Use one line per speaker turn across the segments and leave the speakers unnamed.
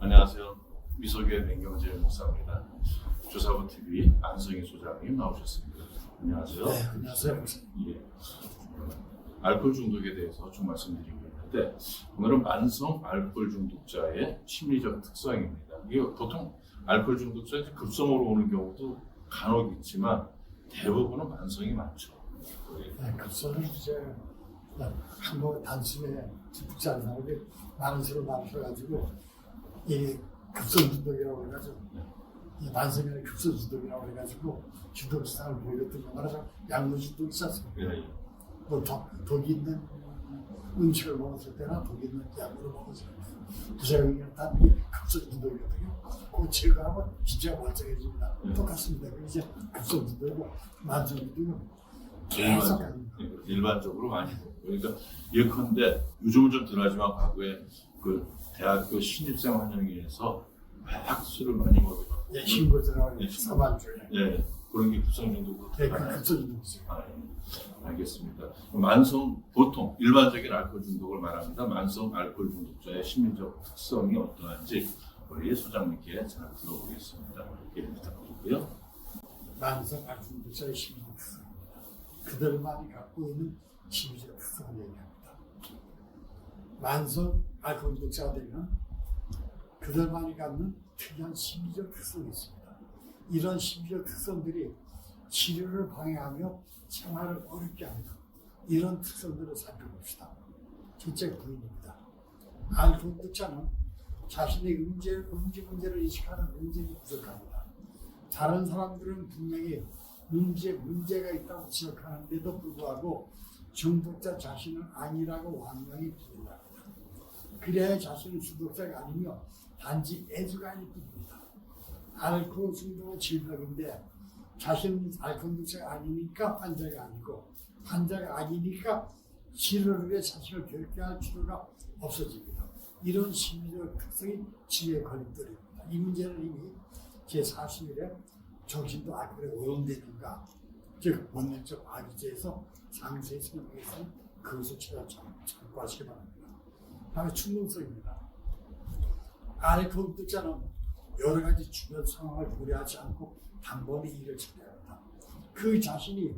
안녕하세요. 미소교회 맹경재 목사입니다. 조사부 TV 안성희 소장님 나오셨습니다. 안녕하세요.
네, 안녕하세요.
예. 알코올 중독에 대해서 좀 말씀드리고 있는데 오늘은 만성 알코올 중독자의 심리적 특성입니다. 이게 보통 알코올 중독자 급성으로 오는 경우도 간혹 있지만 대부분은 만성이 많죠.
네, 급소는 이제 한번 단숨에 죽지 않은 사람이 많은 수를 마셔가지고 이 급성 중독이라고 해가지고 이 만성이 아니라 급성 중독이라고 해가지고 증상을 보였던 거 않습니까?
예, 예.
뭐 독, 독이 있는 음식을 먹었을 때나 독이 있는 약물을 먹었을 때 부작용이 다 이게 급성 중독이거든요. 그 제거하면 진짜 멀쩡해집니다.
음.
똑같습니다. 그 이제 급성 중독이고 만성 중독은
일반-
계속. 예,
일반적으로 많이 그러니까 예컨대 요즘은 좀 덜하지만 과거에 그 대학교 신입생 환영회에서 막 술을 많이 먹어서
예, 신고 들어가는
예,
사반주에.
예 그런 게 급성중독으로
예, 그
들어가요.
급성 중독이죠.
아, 예. 알겠습니다. 만성 보통 일반적인 알코올 중독을 말합니다. 만성 알코올 중독자의 심리적 특성이 어떠한지 우리 소장님께 잘 들어보겠습니다. 예, 부탁드리고요.
만성 알코올자의 심리적 특성입니다. 그들만이 갖고 있는 심리적 특성을 얘기합니다. 만성 알코올 중독자가 되면 그들만이 갖는 특이한 심리적 특성이 있습니다. 이런 심리적 특성들이 치료를 방해하며 생활을 어렵게 합니다. 이런 특성들을 살펴봅시다. 첫째 부인입니다. 중독자는 자신의 음주, 음주 문제를 인식하는 능력이 부족합니다. 다른 사람들은 분명히 문제, 문제가 있다고 지적하는데도 불구하고 중독자 자신은 아니라고 완전히 부인합니다. 그래야 자신은 중독자가 아니며 단지 애주가일 뿐입니다. 알코올 중독은 질병인데 알코올 중독자가 아니니까 환자가 아니고 환자가 아니니까 치료를 위해 자신을 결계할 필요가 없어집니다. 이런 심리적 특성이 치료의 걸림돌입니다. 이 문제는 이미 제41회 정신도 알코올에 오염되는가 즉 원론적 과기제에서 상세히 설명해서 그것을 제가 참- 참고하시기 바랍니다. 다음에 충동성입니다. 알코올 독자는 여러 가지 주변 상황을 고려하지 않고 단번에 일을 처리합니다. 그 자신이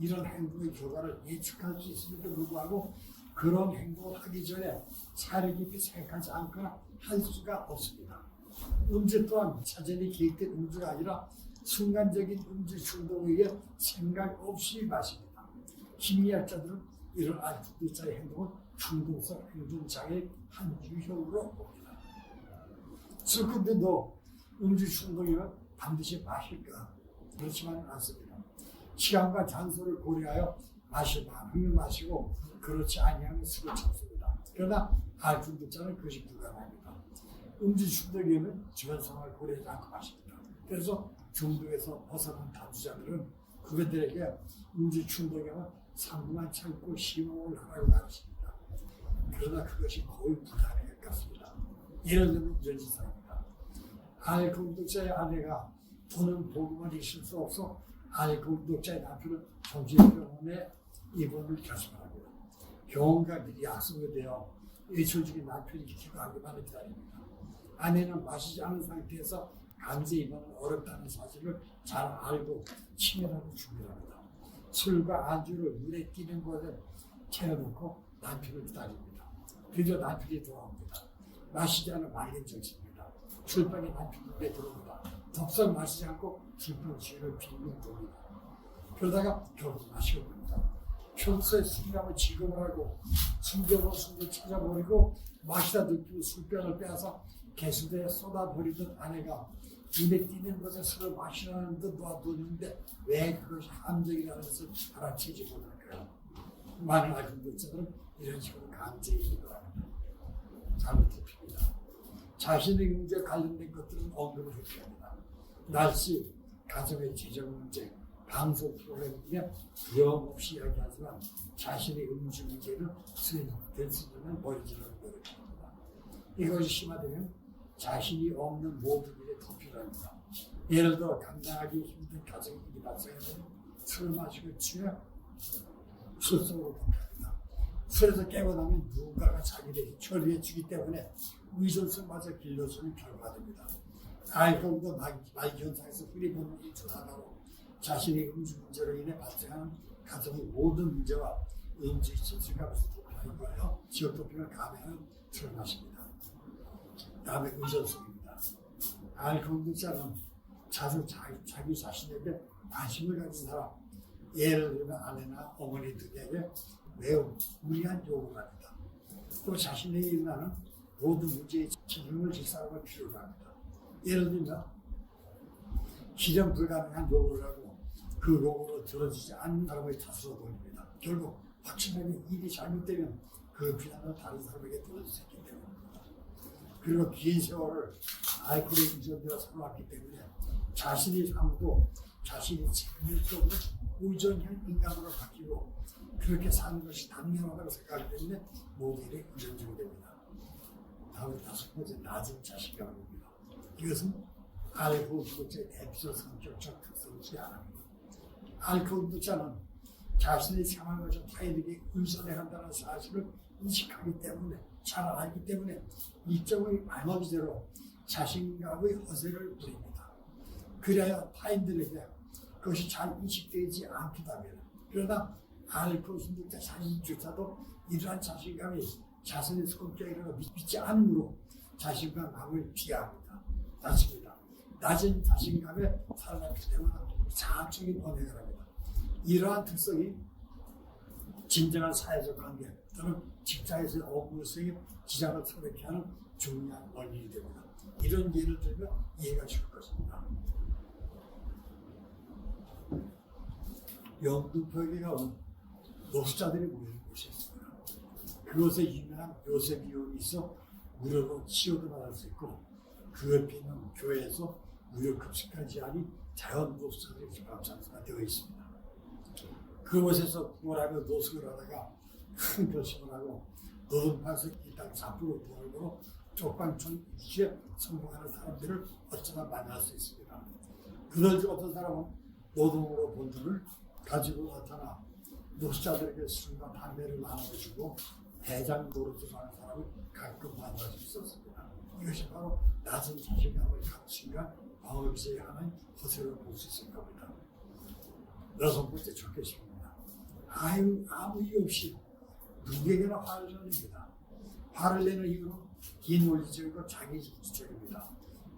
이런 행동의 결과를 예측할 수 있음에도 불구하고 그런 행동을 하기 전에 사려 깊이 생각하지 않거나 할 수가 없습니다. 음주 또한 사전에 계획된 음주가 아니라 순간적인 음주 충동에 의해 생각 없이 마십니다. 심리학자들은 이런 알코올자의 행동을 충동성 행동장애의 한 유형으로 봅니다. 슬픈데 너 음주 충동이면 반드시 마실까? 그렇지만 않습니다. 시간과 장소를 고려하여 마시면 하면 마시고 그렇지 아니하면 술을 참습니다. 그러나 알코올자는 그것이 불가능합니다. 음주 중독이면 주변 상황을 고려하지 않고 마십니다. 그래서 중독에서 벗어난 다주자들은 그들에게 음주 중독이면 상부만 참고 심호흡을 하라고 말했습니다. 그러나 그것이 거의 불가능에 가깝습니다. 예를 들면 지사 알코올 독자의 아내가 돈은 보험을 있을 수 없어 알코올 독자의 남편은 정신병원에 입원을 결심합니다. 병원과 미리 약속이 되어 일초중에 남편이 기도하기만을 기다립니다. 아내는 마시지 않은 상태에서 강제 입원은 어렵다는 사실을 잘 알고 치매라고 준비합니다. 술과 안주를 눈에 띄는 곳에 채워놓고 남편을 기다립니다. 드디어 남편이 돌아옵니다. 마시지 않은 말린 정신 남편 눈에 들어옵니다. 덥석 마시지 않고 술병 주위를 빙빙 돕니다. 그러다가 결국 마시고 봅니다. 평소에 술이라면 지금을 하고 숨겨놓은 술을 찾아버리고 마시다 느끼고 술병을 빼앗아 개수대에 쏟아버리던 아내가 눈에 띄는 것에 술을 마시라는 듯 놔두는데 왜 그것이 함정이라는 것을 알아채지 못할까요? 많은 알코올자들은 이런 식으로 인도합니다. 잘못입니다. 자신의 문제에 관련된 것들은 언급을 했게 합니다. 날씨, 가정의 재정 문제, 방송 프로그램 등에 부염 없이 이야기하지만 자신의 음주 문제는 수행될 수 있는 머리질러는 노력입니다. 이것이 심화되면 자신이 없는 모든 일에 덮이랍니다. 예를 들어 감당하기 힘든 가정의 일이 발생하면 술을 마시고 취해 술 속으로 들어갑니다. 술에서 깨고 나면 누군가가 자기를 처리해 주기 때문에 의존성마저 길러주는 결과됩니다. 알코올도 말기 현상에서 흐리보는 일조하다고 자신의 음주 문제로 인해 발생하는 가정의 모든 문제와 음주 지수가 도표하여 지역 도표가 감행을 드러나십니다. 다음에 의존성입니다. 알코올 문자는 자주 자기, 자기 자신에게 관심을 가진 사람, 예를 들면 아내나 어머니 등에게 매우 무리한 요구를 합니다. 또 자신에게 일어나는 모든 문제에 책임을 질 사람을 필요로 합니다. 예를 들면 실현 불가능한 요구를 하고 그 요구를 들어주지 않는 사람의 탓으로 돌립니다. 결국 확실하게 일이 잘못되면 그 비난을 다른 사람에게 있기 때문입니다. 그리고 긴 세월을 알코올에 의존되어 살아왔기 때문에 자신의 삶도 자신이 책임적으로 의존형 인간으로 바뀌고 그렇게 사는 것이 당연하다고 생각하기 때문에 모든 일에 의존적이 됩니다. 다음에 다섯 번째 낮은 자신감입니다. 이것은 알코올 두번째 대표적 성격적 특성 중에 하나입니다. 알코올 두자는 자신의 상황을 타인에게 의존해야 한다는 사실을 인식하기 때문에 잘 알기 때문에 일정의 말먹이대로 자신감의 허세를 부립니다. 그래야 타인들에게 그것이 잘 인식되지 합니다. 그러나 알코올 중독자 자신조차도 이러한 자신감이 자신의 성격이라고 믿지 않으므로 자신감을 비하합니다. 낮습니다. 낮은 자신감에 살아났기 때문에 자학적인 언행을 합니다. 이러한 특성이 진정한 사회적 관계 또는 직장에서의 업무성에 지장을 초래케 하는 중요한 원인이 됩니다. 이런 예를 들면 이해가 쉬울 것입니다. 영등포에 가면 노숙자들이 모이는 곳이 있습니다. 그곳에 유명한 요셉 이용이 있어 무료로 치료도 받을 수 있고 그 옆에 있는 교회에서 무료 급식까지 하니 자연 노숙자들이 집합 장소가 되어 있습니다. 그곳에서 구걸하며 노숙을 하다가 큰 결심을 하고 노동파에서 이땅 잡으로 돈을 벌어 쪽방촌 유치에 성공하는 사람들을 어쩌다 만날 수 있습니다. 그들 중 어떤 사람은 노동으로 번 돈을 가지고 나타나 노숙자들에게 술과 담배를 나눠주고 대장 노릇을 하는 사람을 가끔 만날 수 있었습니다. 이것이 바로 낮은 자신감을 갖춘가 방어비제에 하는 허세를 볼 수 있을 겁니다. 여섯 번째 적개심입니다. 아유, 아무 이유 없이 누구에게나 화를 내립니다. 화를 내는 이유는 비논리적이고 자기주의적입니다.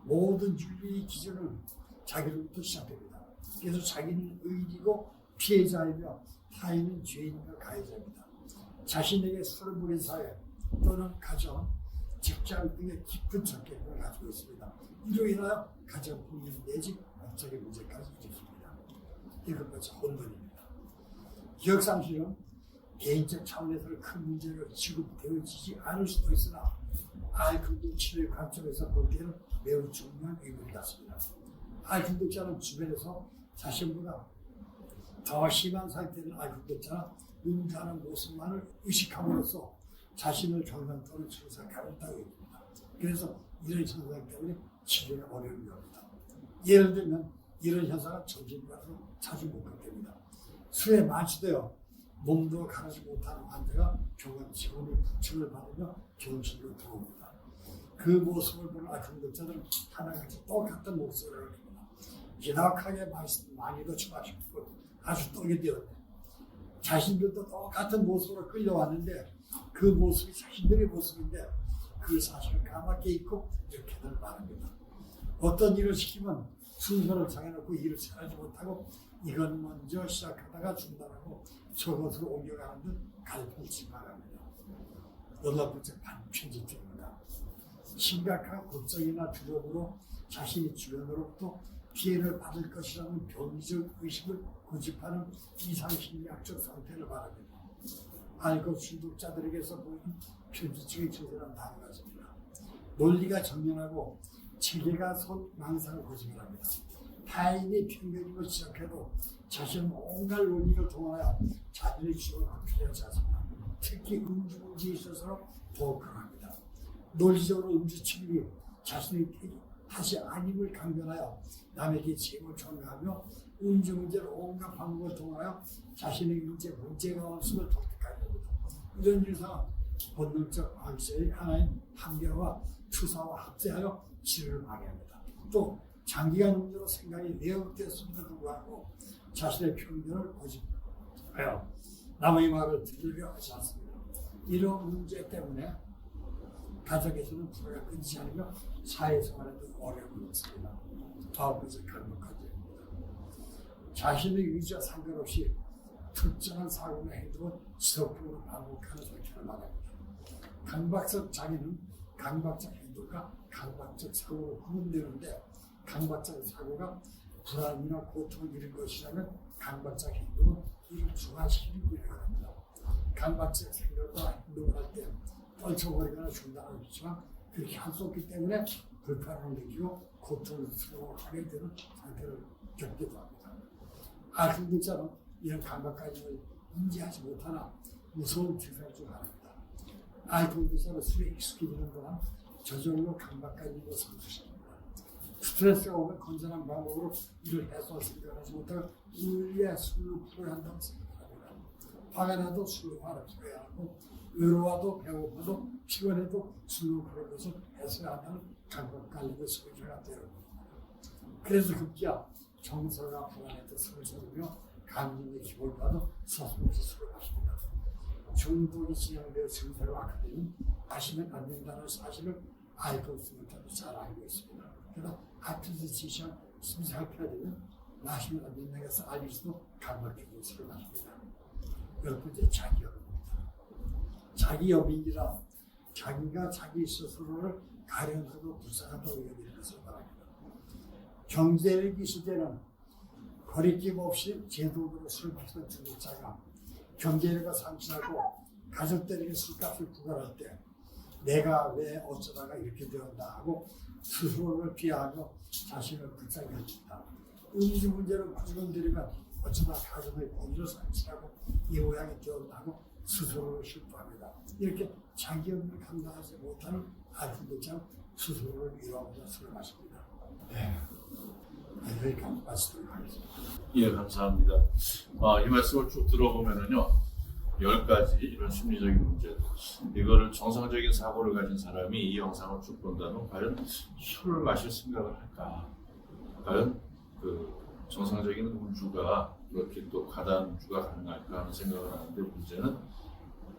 모든 윤리의 기준은 자기로부터 시작됩니다. 그래서 자기는 의리고 피해자이며 타인은 죄인이며 가해자입니다. 자신에게 술을 부린 사회 또는 가정, 직장 등의 깊은 적개심을 가지고 있습니다. 이로 인하여 가정 분열 내지 법적인 문제까지 일으킵니다. 이것 마치 혼돈입니다. 기억상실은 개인적 차원에서는 큰 문제로 지급되어지지 않을 수도 있으나 알코올 치료의 관점에서 볼 때는 매우 중요한 의미를 갖습니다. 알코올자는 주변에서 자신보다 더 심한 상태는 알코올자나 응가하는 모습만을 의식함으로써 자신을 경상 또는 정상하는 따위입니다. 그래서 이런 현상 때문에 치료가 어려운 겁니다. 예를 들면 이런 현상은 정신과로 자주 목격됩니다. 술에 마취되어 몸도 가르지 못하는 환자가 병원 직원의 부축을 받으며 병실로 들어옵니다. 그 모습을 보는 아픔자들은 하나같이 똑같은 목소리를 합니다. 기나하게 많이도 처하셨고 아주 떡이 되었네. 자신들도 똑같은 모습으로 끌려왔는데 그 모습이 자신들의 모습인데 그 사실을 까맣게 잊고 이렇게들 말합니다. 어떤 일을 시키면 순서를 정해놓고 일을 잘하지 못하고 이건 먼저 시작하다가 중단하고 저것으로 옮겨가는 듯 갈등치. 여덟 번째 반편집입니다. 심각한 걱정이나 두려움으로 자신이 주변으로부터 피해를 받을 것이라는 병리적 의식을 고집하는 이상심리학적 상태를 말합니다. 알고 중독자들에게서 보이는 편집적인 증세는 다른 것입니다. 논리가 정연하고 체계가 손 망상을 고집합니다. 타인의 편견임을 지적해도 자신은 온갖 논리를 통하여 자신의 주장을 확실하지 않습니다. 특히 음주 문제에 있어서 더욱 강합니다. 논리적으로 음주 침입이 자신의 탓이 아님을 강변하여 남에게 책임을 전가하며 음주 문제를 온갖 방법을 통하여 자신의 인제 문제가 없음을 독특하게 합니다. 이런 유사한 본능적 악세의 하나인 판결과 투사와 합세하여 치료를 방해합니다. 또 장기간 음주로 생각이 왜곡되었음에도 불구하고 자신의 편견을 고집하여 남의 말을 들으려 하지 않습니다. 이런 문제 때문에 가족에서는 불화가 끊이지 않으며 사회생활에도 어려움이 있습니다. 번째 강박까지입니다. 자신의 의지와 상관없이 특정한 사고나 행동을 지속적으로 반복하는 상태를 말합니다. 강박적 장애는 강박적 행동과 강박적 사고로 구분되는데 강박적 사고가 불안이나 고통을 잃은 것이라면 강박적 행동은 이를 중화시키는 일을 합니다. 강박적 생각과 행동을 할때 떨쳐버리거나 중단하고 있지만 그렇게 할 수 없기 때문에 불편함을 느끼고 고통을 스러워하게 되는 상태를 겪기도 합니다. 아승들처럼 이런 감각까지를 인지하지 못하나 무서운 증상 중 하나입니다. 알코올들처럼 술에 익숙해지는 동안 저절로 감각까지도 상수시킵니다. 스트레스가 오면 건전한 방법으로 이를 해소할 생각하지 못하고 우리의 술로 풀어야 한다고 생각합니다. 화가 나도 술로 화를 풀어야 하고 외로워도 배고파도 피곤해도 술로 그런 것을 해소해야 한다는 감각관리의 소리가 되는 그래서 급기야 정서가 불안해도 술을 먹으며 감정의 기볼과도 서슴없이 술을 마십니다. 중독이 진행되어 증세로 악화되면 마시면 안 된다는 사실을 알고 있으면서도 잘 알고 있습니다. 그러나 아프지 지시한 심사할펴야 되면 마시면 안 된다는 것을 알면서도 감각적으로 술을 마십니다. 열 번째 자기업입니다. 자기업이라 자기가 자기 스스로를 가련하고 불쌍하다고 여기는 것을 말합니다. 경제력이 시대는 거리낌 없이 제도로 술 마시는 중독자가 경제력을 상실하고 가족들에게 술값을 부과할 때 내가 왜 어쩌다가 이렇게 되었나 하고 스스로를 비하하며 자신을 불쌍히 합니다. 음주 문제를 구정들이면 어쩌다 가족의 권위를 상실하고 이 모양이 되었나 하고 스스로를 실토합니다. 이렇게 자기 업무를 감당하지 못하는 아들들처럼 스스로를 위로하고자 술을 마십니다. 네. 여기까지 마치도록 하겠습니다.
예, 감사합니다. 아, 이 말씀을 쭉 들어보면은요, 열 가지 이런 심리적인 문제, 이거를 정상적인 사고를 가진 사람이 이 영상을 쭉 본다면 과연 술을 마실 생각을 할까? 과연 그 정상적인 음주가 그렇게 또 음주가 가능할까 하는 생각을 하는데 문제는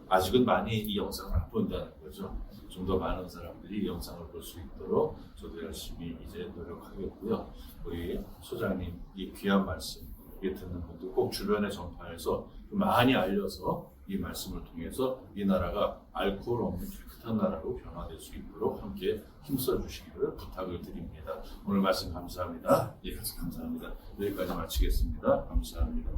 아직은 많이 이 영상을 안 본다는 거죠. 좀 더 많은 사람들이 이 영상을 볼 수 있도록 저도 열심히 이제 노력하겠고요. 우리 소장님 이 귀한 말씀 이 듣는 분들 꼭 주변에 전파해서 좀 많이 알려서 이 말씀을 통해서 이 나라가 알코올 없는 깨끗한 나라로 변화될 수 있도록 함께 힘써 주시기를 부탁을 드립니다. 오늘 말씀 감사합니다. 예, 감사합니다. 여기까지 마치겠습니다. 감사합니다.